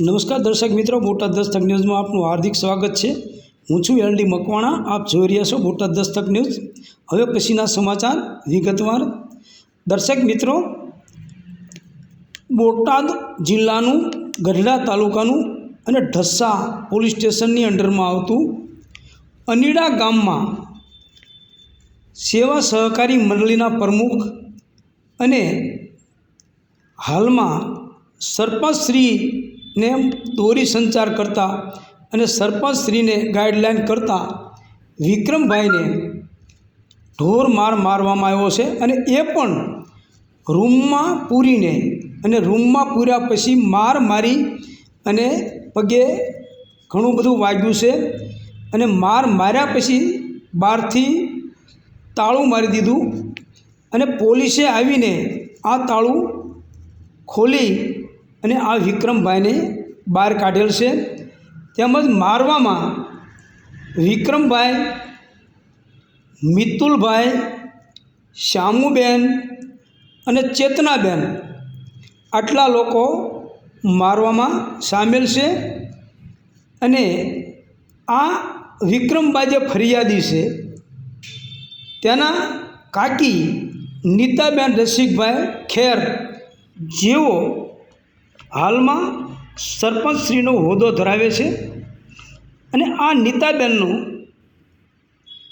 નમસ્કાર દર્શક મિત્રો, બોટાદ દસ્તક ન્યૂઝમાં આપનું હાર્દિક સ્વાગત છે. હું છું એલડી મકવાણા, આપ જોઈ રહ્યા છો બોટાદ દસ્તક ન્યૂઝ. હવે પછીના સમાચાર વિગતવાર. દર્શક મિત્રો, બોટાદ જિલ્લાનું ગઢડા તાલુકાનું અને ઢસા પોલીસ સ્ટેશનની અંડરમાં આવતું અનીડા ગામમાં સેવા સહકારી મંડળીના પ્રમુખ અને હાલમાં સરપંચશ્રીને દોરી સંચાર કરતા અને સરપંચશ્રીને ગાઈડલાઈન કરતા વિક્રમભાઈને ઢોર માર મારવામાં આવ્યો છે અને એ પણ રૂમમાં પૂરીને અને રૂમમાં પૂર્યા પછી માર મારી અને પગે ઘણું બધું વાગ્યું છે અને માર માર્યા પછી બહારથી તાળું મારી દીધું અને પોલીસે આવીને આ તાળું ખોલી અને આ વિક્રમભાઈને બહાર કાઢેલ છે. તેમજ મારવામાં વિક્રમભાઈ, મિતુલભાઈ શ્યામુબેન અને ચેતનાબેન આટલા લોકો મારવામાં સામેલ છે. અને આ વિક્રમભાઈ જે ફરિયાદી છે, તેના કાકી નીતાબેન રસિકભાઈ ખેર જેઓ હાલમાં સરપંચશ્રીનો હોદ્દો ધરાવે છે અને આ નીતાબેનનું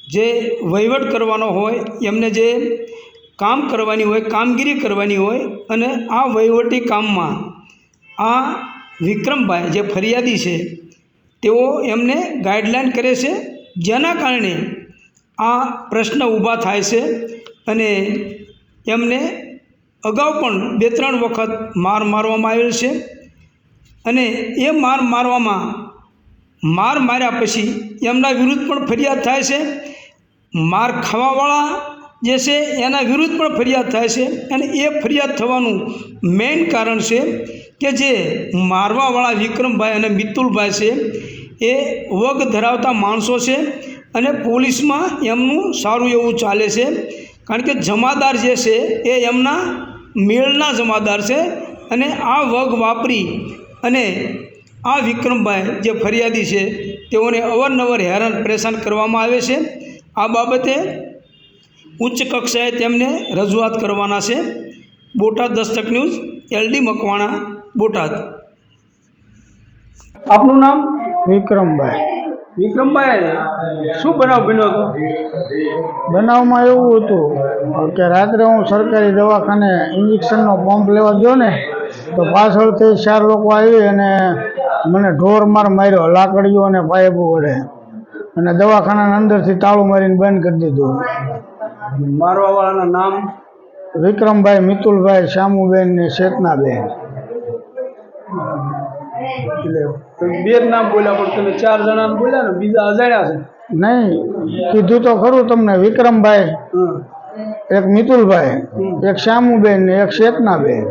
જે વહીવટ કરવાનો હોય, એમને જે કામ કરવાની હોય, કામગીરી કરવાની હોય અને આ વહીવટી કામમાં આ વિક્રમભાઈ જે ફરિયાદી છે, તેઓ એમને ગાઈડલાઈન કરે છે, જેના કારણે આ પ્રશ્ન ઊભા થાય છે અને એમને અગાઉ પણ બે ત્રણ વખત માર મારવામાં આવેલ છે અને એ માર મારવામાં માર માર્યા પછી એમના વિરુદ્ધ પણ ફરિયાદ થાય છે. માર ખાવાવાળા જે છે એના વિરુદ્ધ પણ ફરિયાદ થાય છે અને એ ફરિયાદ થવાનું મેઇન કારણ છે કે જે મારવાવાળા વિક્રમભાઈ અને મિતુલભાઈ છે એ વગ ધરાવતા માણસો છે અને પોલીસમાં એમનું સારું એવું ચાલે છે. કારણ કે જમાદાર જે છે એ એમના મેળના જમાદાર છે અને આ વગ વાપરી અને આ વિક્રમભાઈ જે ફરિયાદી છે તેઓને અવારનવાર હેરાન પરેશાન કરવામાં આવે છે. આ બાબતે ઉચ્ચ કક્ષાએ તેમને રજૂઆત કરવાના છે. Botad Dastak news LD Makwana Botad. આપનું નામ? વિક્રમભાઈ. વિક્રમભાઈ શું બનાવ બન્યો હતો? બનાવમાં એવું હતું કે રાત્રે હું સરકારી દવાખાને ઇન્જેક્શનનો પંપ લેવા ગયો ને તો પાછળથી ચાર લોકો આવી અને મને ઢોર માર માર્યો લાકડીઓ અને પાયબો વડે. અને દવાખાનાના અંદરથી તાળું મારીને બંધ કરી દીધું. મારવાવાળાના નામ? વિક્રમભાઈ મિતુલભાઈ શ્યામુબેન ને ચેતનાબેન એટલે બે જ નામ બોલ્યા પણ તમે ચાર જણાને બોલ્યા ને બીજા અજાણ્યા છે. નહીં કીધું તો ખરું તમને વિક્રમભાઈ એક મિતુલભાઈ એક શ્યામુબેન ને એક ચેતનાબેન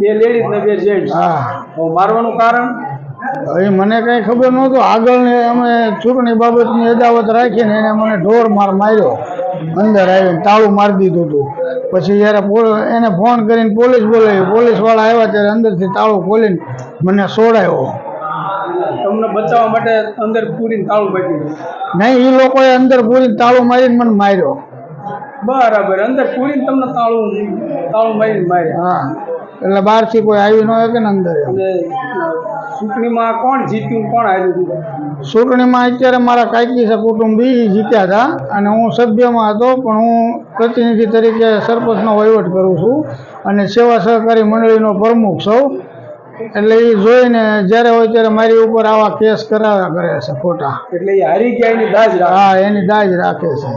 બે લેડીઝ ને બે જેન્ટ્સ હા. મારવાનું કારણ? હવે મને કઈ ખબર નહોતું. આગળ અમે ચૂંટણી બાબતની અદાવત રાખીને એને મને ઢોર માર માર્યો. અંદર આવીને તાળું મારી દીધું હતું. પછી જ્યારે એને ફોન કરીને પોલીસ બોલાવી. પોલીસવાળા આવ્યા ત્યારે અંદરથી તાળું ખોલીને મને સોડાયો. તમને બચાવવા માટે અંદર પૂરીને તાળું બાકી નહીં એ લોકોએ અંદર પૂરીને તાળું મારીને મને માર્યો. બરાબર અંદર પૂરીને તમને તાળું તાળું મારીને માર્યા? હા એટલે બહારથી કોઈ આવી ન શકે ને અંદર ચૂંટણીમાં કોણ જીત્યું કોણ હાર્યું હતું? ચૂંટણીમાં અત્યારે મારા છે કુટુંબ જીત્યા હતા. અને હું સભ્યમાં હતો પણ હું પ્રતિનિધિ તરીકે સરપંચનો વહીવટ કરું છું અને સેવા સહકારી મંડળીનો પ્રમુખ છું. એટલે એ જોઈને જ્યારે હોય ત્યારે મારી ઉપર આવા કેસ કરાવ્યા કરે છે ખોટા. એટલે એ હારી ગયા એની દાજ હા એની દાજ રાખે છે.